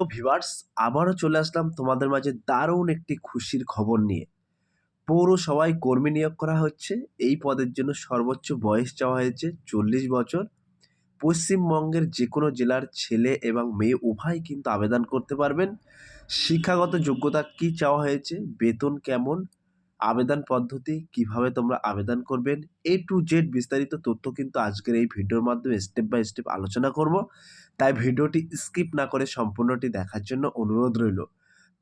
তো ভিভার্স আবারও চলে আসলাম তোমাদের মাঝে দারুণ একটি খুশির খবর নিয়ে। পৌরসভায় কর্মী নিয়োগ করা হচ্ছে। এই পদের জন্য সর্বোচ্চ বয়স চাওয়া হয়েছে চল্লিশ বছর। পশ্চিমবঙ্গের যে কোনো জেলার ছেলে এবং মেয়ে উভয় কিন্তু আবেদন করতে পারবেন। শিক্ষাগত যোগ্যতা কি চাওয়া হয়েছে? বেতন কেমন? আবেদন পদ্ধতি, কীভাবে তোমরা আবেদন করবেন এ টু জেড বিস্তারিত তথ্য কিন্তু আজকের এই ভিডিওর মাধ্যমে স্টেপ বাই স্টেপ আলোচনা করব। তাই ভিডিওটি স্কিপ না করে সম্পূর্ণটি দেখার জন্য অনুরোধ রইল।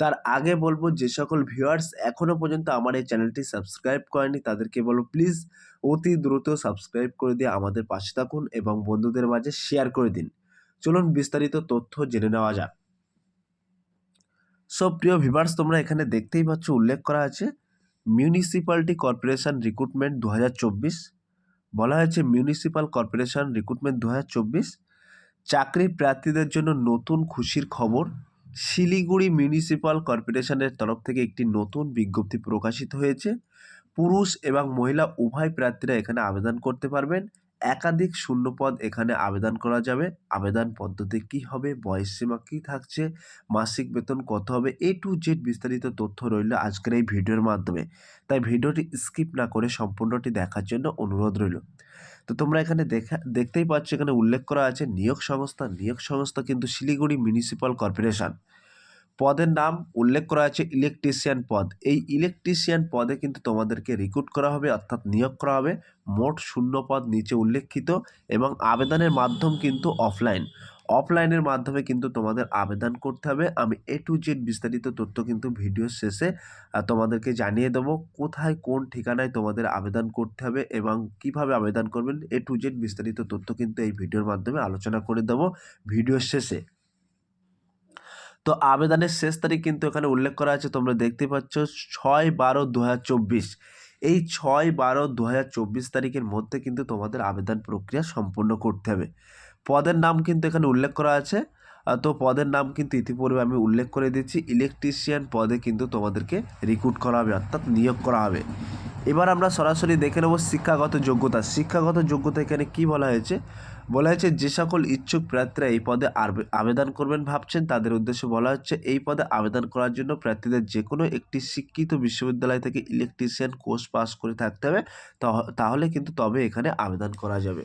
তার আগে বলব, যে সকল ভিউয়ার্স এখনও পর্যন্ত আমার এই চ্যানেলটি সাবস্ক্রাইব করেনি তাদেরকে বলব প্লিজ অতি দ্রুত সাবস্ক্রাইব করে দিয়ে আমাদের পাশে থাকুন এবং বন্ধুদের মাঝে শেয়ার করে দিন। চলুন বিস্তারিত তথ্য জেনে নেওয়া যাক। সব প্রিয় ভিভার্স তোমরা এখানে দেখতেই পাচ্ছ, উল্লেখ করা আছে মিউনিসিপ্যালিটি কর্পোরেশন রিক্রুটমেন্ট দু হাজার চব্বিশ, বলা হয়েছে মিউনিসিপ্যাল কর্পোরেশন রিক্রুটমেন্ট দু হাজার চব্বিশ চাকরির প্রার্থীদের জন্য নতুন খুশির খবর। শিলিগুড়ি মিউনিসিপ্যাল কর্পোরেশনের তরফ থেকে একটি নতুন বিজ্ঞপ্তি প্রকাশিত হয়েছে। পুরুষ এবং মহিলা উভয় প্রার্থীরা এখানে আবেদন করতে পারবেন। একাধিক শূন্যপদ এখানে আবেদন করা যাবে। আবেদন পদ্ধতি কি হবে? বয়স সীমা কী থাকছে? মাসিক বেতন কত হবে? এ টু জেড বিস্তারিত তথ্য রইল আজকের এই ভিডিওর মাধ্যমে। তাই ভিডিওটি স্কিপ না করে সম্পূর্ণটি দেখার জন্য অনুরোধ রইল। তো তোমরা এখানে দেখা, দেখতেই পাচ্ছ এখানে উল্লেখ করা আছে নিয়োগ সংস্থা। নিয়োগ সংস্থা কিন্তু শিলিগুড়ি মিউনিসিপ্যাল কর্পোরেশন। পদের নাম উল্লেখ করা আছে ইলেকট্রিশিয়ান পদ। এই ইলেকট্রিশিয়ান পদে কিন্তু তোমাদেরকে রিক্রুট করা হবে, অর্থাৎ নিয়োগ করা হবে। মোট শূন্য পদ নিচে উল্লেখিত এবং আবেদনের মাধ্যম কিন্তু অফলাইন অফলাইনের মাধ্যমে কিন্তু তোমাদের আবেদন করতে হবে। আমি এ টু জেড বিস্তারিত তথ্য কিন্তু ভিডিও শেষে তোমাদেরকে জানিয়ে দেবো কোথায়, কোন ঠিকানায় তোমাদের আবেদন করতে হবে এবং কীভাবে আবেদন করবেন। এ টু জেড বিস্তারিত তথ্য কিন্তু এই ভিডিওর মাধ্যমে আলোচনা করে দেবো। ভিডিও শেষে। তো আবেদনের শেষ তারিখ কিন্তু এখানে উল্লেখ করা আছে, তোমরা দেখতে পাচ্ছ ছয় বারো দু এই ছয় বারো দু তারিখের মধ্যে কিন্তু তোমাদের আবেদন প্রক্রিয়া সম্পূর্ণ করতে হবে। পদের নাম কিন্তু এখানে উল্লেখ করা আছে তো পদের নাম কিন্তু ইতিপূর্বে আমি উল্লেখ করে দিচ্ছি ইলেকট্রিশিয়ান পদে কিন্তু তোমাদেরকে রিক্রুট করা হবে, অর্থাৎ নিয়োগ করা হবে। এবার আমরা সরাসরি দেখে নেব শিক্ষাগত যোগ্যতা। শিক্ষাগত যোগ্যতা এখানে কি বলা হয়েছে? বলা হয়েছে, যে সকল ইচ্ছুক প্রার্থীরা এই পদে আবেদন করবেন ভাবছেন, তাদের উদ্দেশ্যে বলা হচ্ছে, এই পদে আবেদন করার জন্য প্রার্থীদের যে কোনো একটি শিক্ষিত বিশ্ববিদ্যালয় থেকে ইলেকট্রিশিয়ান কোর্স পাস করে থাকতে হবে। তাহলে কিন্তু তবে এখানে আবেদন করা যাবে।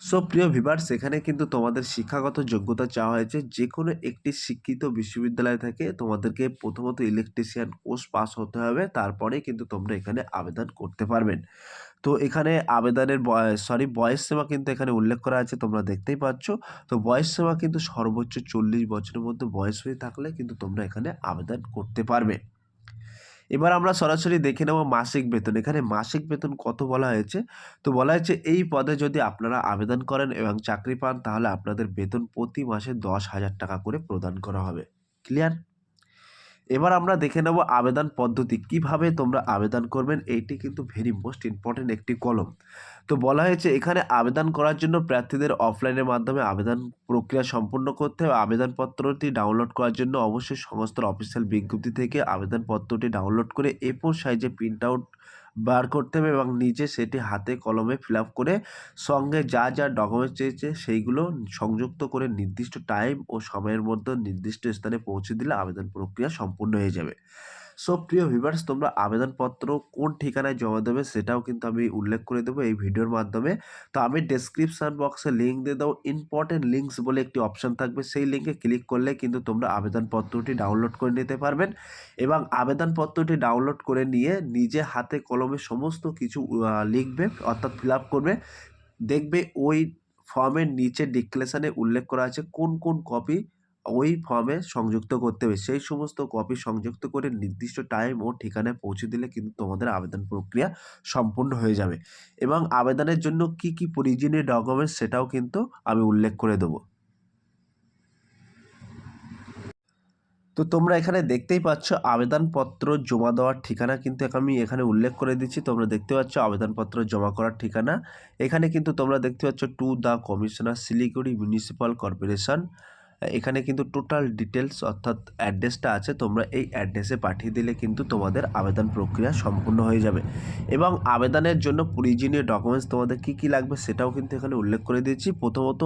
সো প্রিয় ভিভার্স, এখানে কিন্তু তোমাদের শিক্ষাগত যোগ্যতা চাওয়া হয়েছে। যে কোনো একটি শিক্ষিত বিশ্ববিদ্যালয় থেকে তোমাদেরকে প্রথমত ইলেকট্রিশিয়ান কোর্স পাস হতে হবে। তারপরে কিন্তু তোমরা এখানে আবেদন করতে পারবেন তো, এখানে আবেদনের সরি বয়স সীমা কিন্তু এখানে উল্লেখ করা আছে, তোমরা দেখতেই পাচ্ছ। তো, বয়স সীমা কিন্তু সর্বোচ্চ চল্লিশ বছরের মধ্যে বয়স হয়ে থাকলে কিন্তু তোমরা এখানে আবেদন করতে পারবে। এবার আমরা সরাসরি দেখে নেব মাসিক বেতন। এখানে মাসিক বেতন কত বলা হয়েছে? তো বলা হয়েছে এই পদে যদি আপনারা আবেদন করেন এবং চাকরি পান, তাহলে আপনাদের বেতন প্রতি মাসে দশ হাজার টাকা করে প্রদান করা হবে। ক্লিয়ার? এবার আমরা দেখে নেব আবেদন পদ্ধতি। কীভাবে তোমরা আবেদন করবেন? এইটি কিন্তু ভেরি মোস্ট ইম্পর্টেন্ট একটি কলম। তো বলা হয়েছে, এখানে আবেদন করার জন্য প্রার্থীদের অফলাইনের মাধ্যমে আবেদন প্রক্রিয়া সম্পন্ন করতে হবে। আবেদনপত্রটি ডাউনলোড করার জন্য অবশ্যই সমস্ত অফিসিয়াল বিজ্ঞপ্তি থেকে আবেদনপত্রটি ডাউনলোড করে এ সাইজে প্রিন্ট আউট বার করতে হবে এবং নিজে সেটি হাতে কলমে ফিল করে সঙ্গে যা যা ডকুমেন্টস চেয়েছে সেইগুলো সংযুক্ত করে নির্দিষ্ট টাইম ও সময়ের মধ্যে নির্দিষ্ট স্থানে পৌঁছে দিলে আবেদন প্রক্রিয়া সম্পূর্ণ হয়ে যাবে। সো প্রিয় ভিভার্স তোমরা আবেদনপত্র কোন ঠিকানায় জমা দেবে সেটাও কিন্তু আমি উল্লেখ করে দেবো এই ভিডিওর মাধ্যমে। তো আমি ডেসক্রিপশান বক্সে লিঙ্ক দিয়ে দেবো। ইম্পর্টেন্ট লিঙ্কস বলে একটি অপশান থাকবে। সেই লিঙ্কে ক্লিক করলে কিন্তু তোমরা আবেদনপত্রটি ডাউনলোড করে নিতে পারবেন এবং আবেদনপত্রটি ডাউনলোড করে নিয়ে নিজে হাতে কলমে সমস্ত কিছু লিখবে অর্থাৎ ফিল করবে। দেখবে ওই ফর্মের নিচে ডিক্লেশানে উল্লেখ করা আছে কোন কোন কপি ওই ফর্মে সংযুক্ত করতে হবে। সেই সমস্ত কপি সংযুক্ত করে নির্দিষ্ট টাইম ও ঠিকানায় পৌঁছে দিলে কিন্তু তোমাদের আবেদন প্রক্রিয়া সম্পূর্ণ হয়ে যাবে। এবং আবেদনের জন্য কি কি প্রয়োজনীয় ডকুমেন্টস সেটাও কিন্তু আমি উল্লেখ করে দেবো। তো তোমরা এখানে দেখতেই পাচ্ছ আবেদনপত্র জমা দেওয়ার ঠিকানা কিন্তু আমি এখানে উল্লেখ করে দিচ্ছি। তোমরা দেখতে পাচ্ছ আবেদনপত্র জমা করার ঠিকানা। এখানে কিন্তু তোমরা দেখতে পাচ্ছ to the commissioner Siliguri municipal corporation এখানে কিন্তু টোটাল ডিটেলস অর্থাৎ অ্যাড্রেসটা আছে, তোমরা এই অ্যাড্রেসে পাঠিয়ে দিলে কিন্তু তোমাদের আবেদন প্রক্রিয়া সম্পূর্ণ হয়ে যাবে। এবং আবেদনের জন্য প্রয়োজনীয় ডকুমেন্টস তোমাদের কী কী লাগবে সেটাও কিন্তু এখানে উল্লেখ করে দিয়েছি। প্রথমত,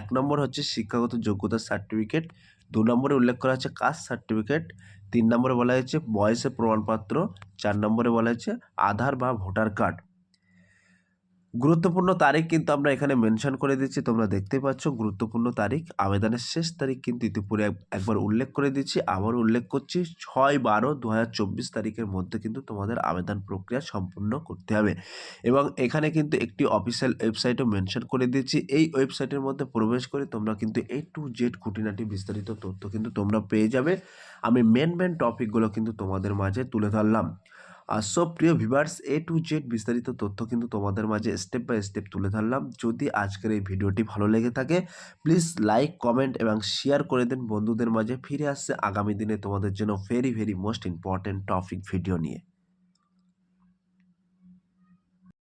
এক নম্বর হচ্ছে শিক্ষাগত যোগ্যতা সার্টিফিকেট দু নম্বরে উল্লেখ করা হচ্ছে কাস্ট সার্টিফিকেট তিন নম্বরে বলা হয়েছে বয়সের প্রমাণপত্র, চার নম্বরে বলা হয়েছে আধার বা ভোটার কার্ড গুরুত্বপূর্ণ তারিখ কিন্তু আমরা এখানে মেনশন করে দিচ্ছি। তোমরা দেখতে পাচ্ছ গুরুত্বপূর্ণ তারিখ। আবেদনের শেষ তারিখ কিন্তু ইতিপূর্বে এক- একবার উল্লেখ করে দিচ্ছি। আবার উল্লেখ করছি, ছয় বারো দু তারিখের মধ্যে কিন্তু তোমাদের আবেদন প্রক্রিয়া সম্পূর্ণ করতে হবে। এবং এখানে কিন্তু একটি অফিসিয়াল ওয়েবসাইটও মেনশন করে দিচ্ছি। এই ওয়েবসাইটের মধ্যে প্রবেশ করে তোমরা কিন্তু এ টু জেড খুঁটিনাটি বিস্তারিত তথ্য কিন্তু তোমরা পেয়ে যাবে। আমি মেন মেন টপিকগুলো কিন্তু তোমাদের মাঝে তুলে ধরলাম। আর সব প্রিয় ভিভার্স এ টু জেড বিস্তারিত তথ্য কিন্তু তোমাদের মাঝে স্টেপ বাই স্টেপ তুলে ধরলাম। যদি আজকের এই ভিডিওটি ভালো লেগে থাকে প্লিজ লাইক কমেন্ট এবং শেয়ার করে দেন বন্ধুদের মাঝে। ফিরে আসছে আগামী দিনে তোমাদের জন্য very very most important topic video নিয়ে।